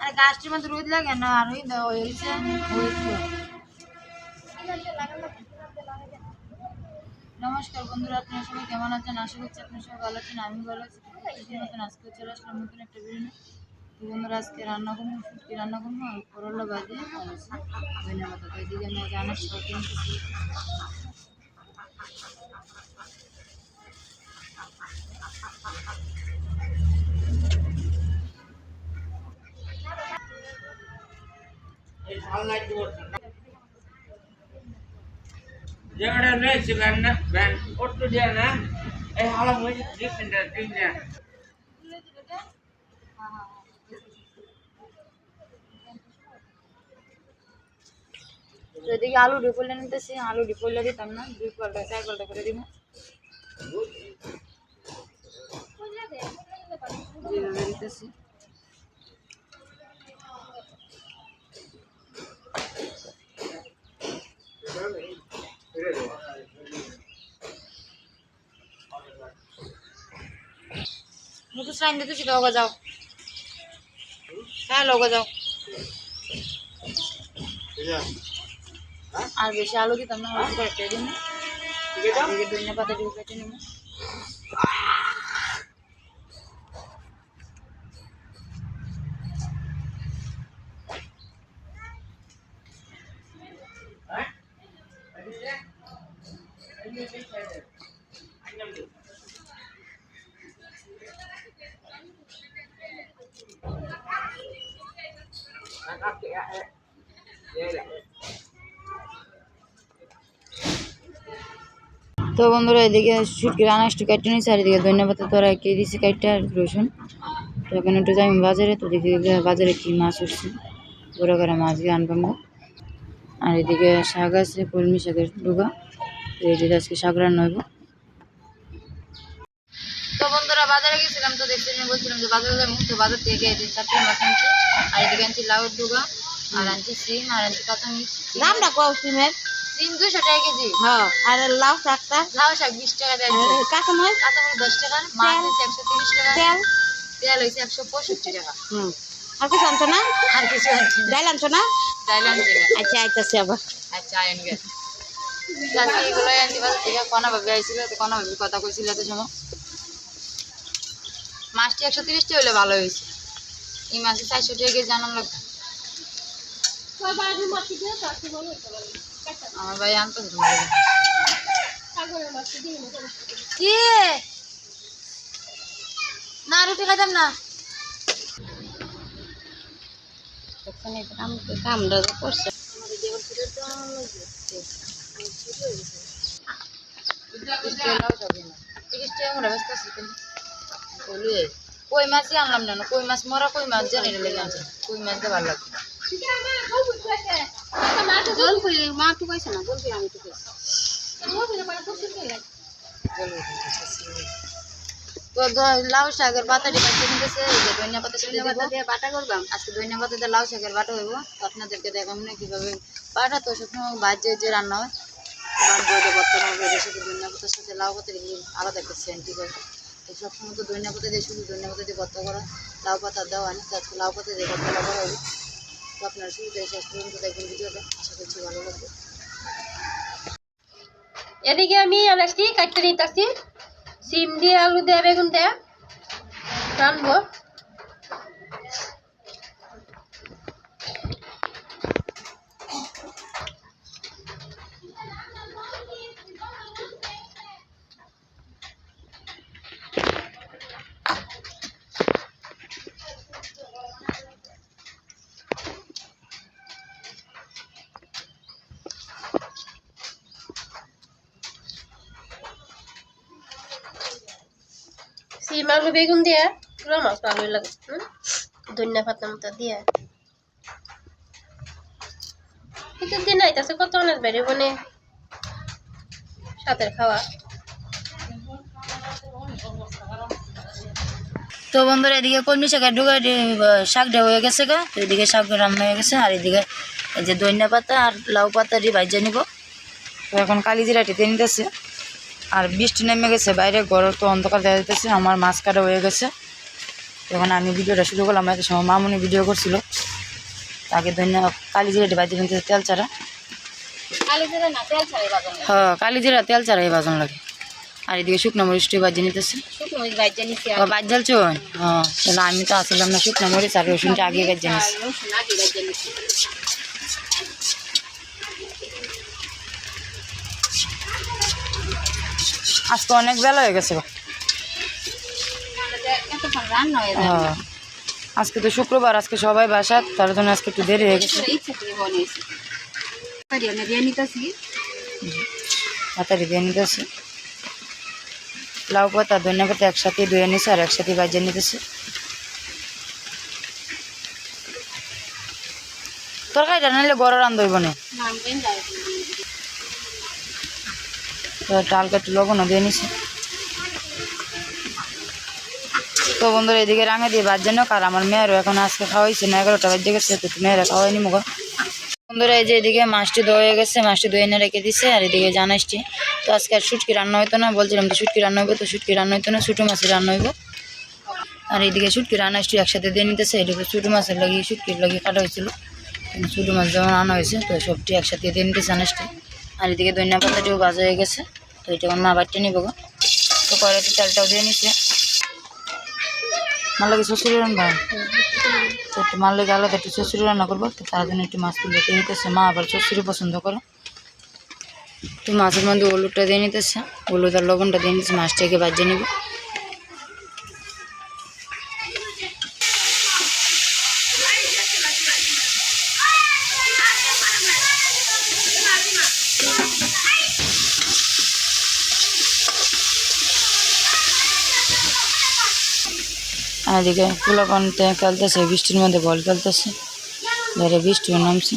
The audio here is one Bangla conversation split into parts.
আরে গাছটির মধ্যে রোদ লাগে না? আর ওই হয়েছে। নমস্কার বন্ধুরা, আপনারা সবাই কেমন আছেন? আশা করছি আপনার সবাই ভালো আছেন আমি ভালো আছি। মতন আজকে চলে আসলাম নতুন একটা ভিডিও তো বন্ধুরা, আজকে রান্না করব, শুটকি রান্না করব, আর করলা বাজে ধন্যবাদ এদিকে আমি কিনতেছি যেখানে রয়েছে ব্যান্ড না ব্যান্ড অটো দেয় না। এই হালা হয়েছে দেয় তো এদিকে আলু ডিপোলে নিতেছি আলু ডিপোলে দিতাম না দুই পাল্টা চার পাল্টা করে দিব। যেভাবে দিতেছি মুখুস লাইন দিতেছি লগে যাও হ্যাঁ লগে যাও আর বেশি আলু দিতাম না অল্প করে কেটে দিন এদিকে ধনিয়া পাতা দিয়ে কেটে নিব তো বন্ধুরা, এদিকে শুটকি রান্না একটু কেটে নিয়েছি, আর এদিকে ধন্যবাদ তোরা কে দিয়েছি আর রসুন। তো এখন একটু যাই বাজারে, তো দেখি বাজারে কি মাছ উঠছে। বড় করে মাছ দিয়ে আনবাম আর এদিকে শাক আছে, কলমি শাকের ডুগা। তো এদিকে আজকে শাক রান্না হইব। তো বন্ধুরা, বাজারে গেছিলাম তো নিয়ে বলছিলাম যে বাজারে যাব। তো বাজার থেকে এই যে চারটে মাছ আনছি। আর এদিকে আনছি লাউর ডুগা আর আনছি সিম আর আনছি কাঁচামরিচ। কম সিমের? সিম দুইশো টাকা কেজি। হ্যাঁ আর লাউ শাকটা? লাউ শাক বিশ টাকা দেয় কাঁচামরিচ? কাঁচামরিচ দশ টাকা মাছ হচ্ছে একশো তিরিশ টাকা। তেল? তেল হয়েছে একশো পঁয়ষট্টি টাকা। হুম। আর কিছু আনছো না? আর কিছু আনছি ডাইল আনছো না? থাইল্যান্ড থেকে আচ্ছা আইতাছে আবার। আচ্ছা আইন গে। আজকে এগুলোই আনছি বাজার থেকে কনা ভাবি আইছিল তো কনা ভাবি কথা কইছিল এত সময়? মাছটি একশো তিরিশটি হলে ভালো হয়েছে এই মাছটি চারশো টাকা কেজি জানান লাগবে আমার ভাই আনতো কি? না রুটি খাইতাম না। কামটা যে করছে। কই মাছই আনলাম না কই মাছ মরা কই মাছ জানি না লেগে আনছে কই মাছ দিয়ে ভালো লাগছে লাউ শাকের যে ধনিয়া পাতা বাটা করবাম। আজকে ধনিয়া পাতা দিয়ে লাউ শাকের বাটা হইব। আপনাদেরকে দেখাবো না কীভাবে বাটা তো সবসময় বাজে যে রান্না হয়। এটা বর্তমান ধনিয়া পাতার সাথে লাউ পাতা আলাদা একটা সেন্টি হয়। সবসময় তো ধনিয়া পাতা দিয়ে শুধু ধনিয়া পাতা দিয়ে ভর্তা করা, লাউ পাতা দেওয়া হয়। না আজকে লাউ পাতা দিয়ে ভর্তা করা হবে তো আপনারা শুধু শেষ পর্যন্ত দেখবেন ভিডিওটা। আশা করছি ভালো লাগবে। এদিকে আমি আনাজটি কাটতে নিতেছি সিম দিয়ে আলু দিয়ে বেগুন দিয়ে রানবো আলু বেগুন দিয়ে পুরো মাছ ভালোই লাগে? ধনিয়া পাতা মতো দিয়ে। শীতের দিন আইতাছে কত অনেক বেড়ে বনে সাথের খাওয়া। তো বন্ধুরা, এদিকে কলমি শাকের ডুগা শাকটা হয়ে গেছে গা। এদিকে শাক রান্না হয়ে গেছে, আর এদিকে এই যে ধনিয়া পাতা আর লাউ পাতা দিয়ে ভাজা নিব। এখন কালি জিরাটি দিয়ে নিতেছে। আর বৃষ্টি নেমে গেছে বাইরে ঘর তো অন্ধকার দেখা যেতেছে আমার মাছ কাটা হয়ে গেছে। যখন আমি ভিডিওটা শুরু করলাম এত সময় মামুনি ভিডিও করছিল। তাকে ধন্যবাদ কালি জিরাটি বাজি নিতে তেল ছাড়া। হ্যাঁ কালি জিরা তেল ছাড়া এই বাজন লাগে। আর এদিকে শুকনো মরিচটি বাজি নিতেছে। বাজ জ্বালছো হ্যাঁ তাহলে আমি তো আসলাম না শুকনো মরিচ আর রসুনটা আগে গাছ জানিস রসুন আগে ভাজা নিছি আজকে অনেক বেলা হয়ে গেছে হয়ে। আজকে তো শুক্রবার, আজকে সবাই বাসাত তার জন্য আজকে একটু দেরি হয়ে গেছে। লাউ পাতা, ধনিয়া পাতা একসাথে ধুয়ে নিছে আর একসাথে বাজিয়ে নিতেছে। তরকারিটা নাহলে গড় রান্ধ হইব না। তো একটু লবণও দিয়ে নিছে। তো বন্ধুরা, এদিকে রাঙা দিয়ে বাদ জানো আর আমার মেয়েরও এখন আজকে খাওয়াইছে, না এগারোটা বাজে গেছে, তো মেয়েরা খাওয়াইনি মুখ। বন্ধুরা, এই যে এদিকে মাছটি ধোয়ে গেছে, মাছটি ধুয়ে এনে রেখে দিছে, আর এদিকে জানাসটি তো আজকে আর শুটকি রান্না হইতো না, বলছিলাম তো শুটকি রান্না হইবে, তো শুটকি রান্না হইতো না, ছোটো মাছের রান্না হইব। আর এইদিকে শুটকি রান্নাসটি একসাথে দিয়ে নিতেছে এদিকে ছোটো মাছের লাগিয়ে শুটকির লাগিয়ে কাটা হয়েছিল। ছোটো মাছ যেমন আনা হয়েছে, তো সবটি একসাথে দিয়ে নিতেছে আনাজটি আর এদিকে ধনিয়া পাতাটিও ভাজা হয়ে গেছে। তো এটা আমার মা বাড়িটা নিব গো। তো কড়াইতে চালটাও দিয়ে নিচ্ছে মার লাগে শ্বশুর রান্না। তো একটু মার লাগে আলাদা একটু শ্বশুর রান্না করব, তো তার জন্য একটু মাছ তুলে দিয়ে নিতেছে মা আবার শ্বশুরই পছন্দ করে। তো মাছের মধ্যে হলুদটা দিয়ে নিতেছে। হলুদ আর লবণটা দিয়ে নিতেছে। মাছটাকে বাজিয়ে নিব। এদিকে পোলা পানিতে খেলতেছে বৃষ্টির মধ্যে বল খেলতেছে বাইরে বৃষ্টিও নামছে।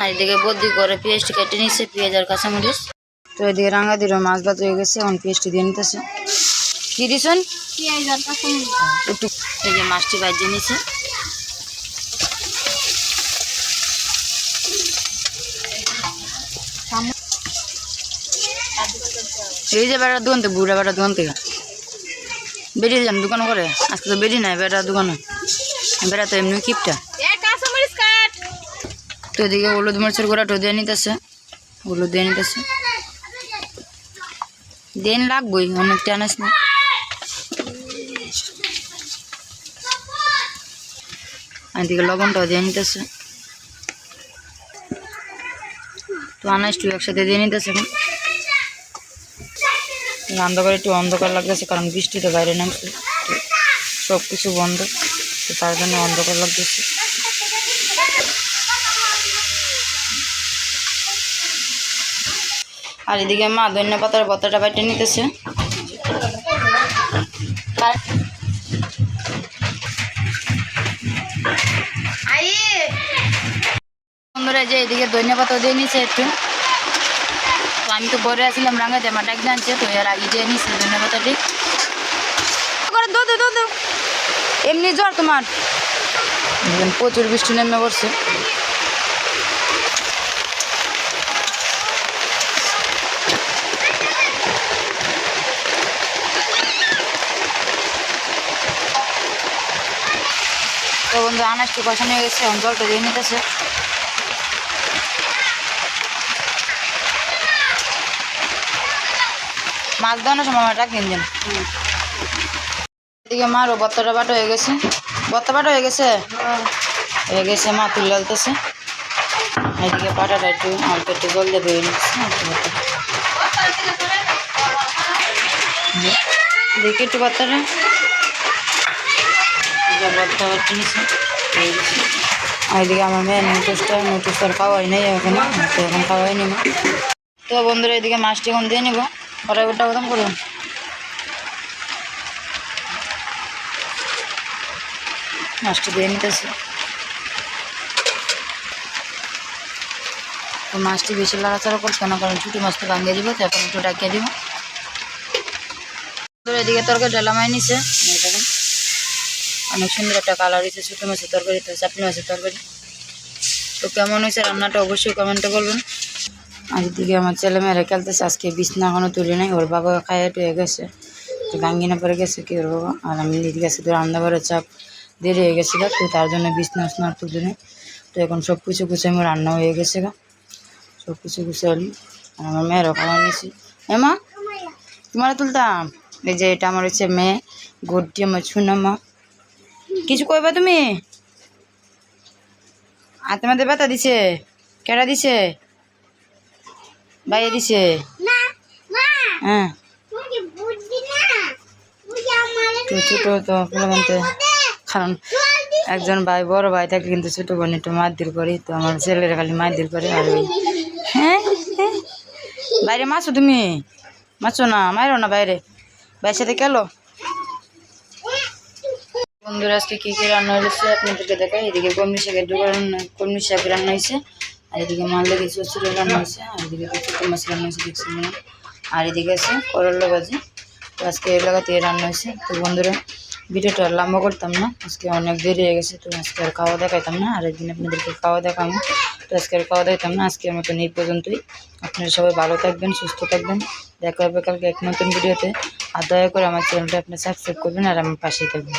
আর এদিকে বদ্যি করে পেঁয়াজটি কেটে নিচ্ছে পেঁয়াজ আর কাঁচামরিচ। তো এদিকে রাঙা দিল মাছ ভাত হয়ে গেছে এখন পেঁয়াজটি দিয়ে নিতেছে। কি দিছেন? একটু এই যে মাছটি বাজিয়ে নিছে। এই যে বেড়ার দোকান থেকে বুড়া বেড়ার দোকান থেকে। বেরিয়ে যান দোকান করে। আজকে তো বেরিয়ে নাই বেড়ার দোকানে। বেড়া তো এমনি কিপটা। তো এদিকে হলুদ মরিচের গোড়াটা দিয়ে নিতেছে। হলুদ দিয়ে নিতেছে। দেন লাগবই অনেকটা আনাস না এদিকে লবণটাও দিয়ে নিতেছে। তো আনাজটু একসাথে দিয়ে নিতেছে এখন। অন্ধকার, একটু অন্ধকার লাগতেছে, কারণ বৃষ্টিতে বাইরে নামছে। সব কিছু বন্ধ, তো তার জন্য অন্ধকার লাগতেছে। আর এদিকে মা ধন্য পাতার বত্তাটা বাইটে নিতেছে। বন্ধুরা যে এদিকে ধনিয়া পাতা দিয়ে নিছে একটু। তো আমি তো পরে আসছিলাম রাঙাতে আমার ডাক জানছে তো এর আগে যে নিছে ধনিয়া পাতাটি করে দো দো দো দো। এমনি জ্বর তোমার? প্রচুর বৃষ্টি নেমে পড়ছে। তো বন্ধু আনাজটি কষানো হয়ে গেছে এখন জলটা দিয়ে নিতেছে। মাছ দেওয়ানোর সময় আমার দিন এদিকে মারও বত্তাটা বাটা হয়ে গেছে। বত্তা বাটা হয়ে গেছে? হয়ে গেছে, মা তুলে ডালতেছে এদিকে পাটাটা একটু অল্প একটু জল দিয়ে নিচ্ছে। দেখি একটু বাত্তাটা। বত্তা বাচ্চা নিচ্ছে। এদিকে আমার মেয়ের নোটিশটা নোটিশ আর খাওয়াই নেই এখন। এখন খাওয়াই নিব। তো বন্ধুরা, এদিকে মাছটি এখন দিয়ে নিব। কড়াই ওটা করুন। মাছটি দিয়ে নিতেছে। তো মাছটি বেশি লাড়াচাড়া করছে না, কারণ ছুটি মাছ তো ভাঙিয়ে দিব, তারপর একটু ডাকিয়ে দিব। এদিকে তরকারি ডালামাই নিছে। অনেক সুন্দর একটা কালার হয়েছে ছোটো মাছের তরকারি তো চাপনি মাছের তরকারি। তো কেমন হয়েছে রান্নাটা অবশ্যই কমেন্টে বলবেন। আর এদিকে আমার ছেলেমেয়েরা খেলতেছে আজকে বিছনা এখনও তুলি নাই, ওর বাবা খাইয়ে টুয়ে গেছে। তো গাঙ্গিনা পরে গেছে কি ওর বাবা? আর আমি এদিকে গেছি তো রান্না বাড়ার চাপ দেরি হয়ে গেছিল, তো তার জন্য বিছনা উছনা তুলি নাই। তো এখন সব কিছু গুছে আমার রান্না হয়ে গেছে গা। সব কিছু গুছে আলি আর আমার মেয়েরও খাওয়া নিয়েছি এমা তোমার তুলতাম? এই যে এটা আমার হচ্ছে মেয়ে, গোড্ডি আমার ছুনা মা। কিছু কইবা তুমি? আর তোমাদের ব্যথা দিছে? কেডা দিছে? বাইরে দিছে। হ্যাঁ। তো কারণ একজন ভাই বড় ভাই থাকে কিন্তু ছোটো বোন একটু মারধর করে তো আমার ছেলেরা খালি মারধর করে আর হ্যাঁ হ্যাঁ। বাইরে মাছো তুমি? মাছো না মারো না বাইরে। বাইরের সাথে খেলো? বন্ধুরা আজকে কী কী রান্না হয়েছে আপনাদেরকে দেখাই। এদিকে কমনি শাকের দোকান কমনি শাক রান্না হয়েছে। আর এদিকে মাল লেগে চচুরি রান্না হয়েছে আর এদিকে ছোটো মাছ রান্না দেখছি আর এদিকে আছে করলা ভাজি। তো আজকে এই লাগাতে রান্না হয়েছে। তো বন্ধুরা, ভিডিওটা লম্বা করতাম না। আজকে অনেক দেরি হয়ে গেছে, তো আজকে আর খাওয়া দেখাইতাম না। আর একদিন আপনাদেরকে খাওয়া দেখাবো। তো আজকে আর খাওয়া দেখাইতাম না। আজকের মতন এই পর্যন্তই। আপনারা সবাই ভালো থাকবেন, সুস্থ থাকবেন। দেখা হবে কালকে এক নতুন ভিডিওতে। আর দয়া করে আমার চ্যানেলটা আপনি সাবস্ক্রাইব করবেন আর আমার পাশেই থাকবেন।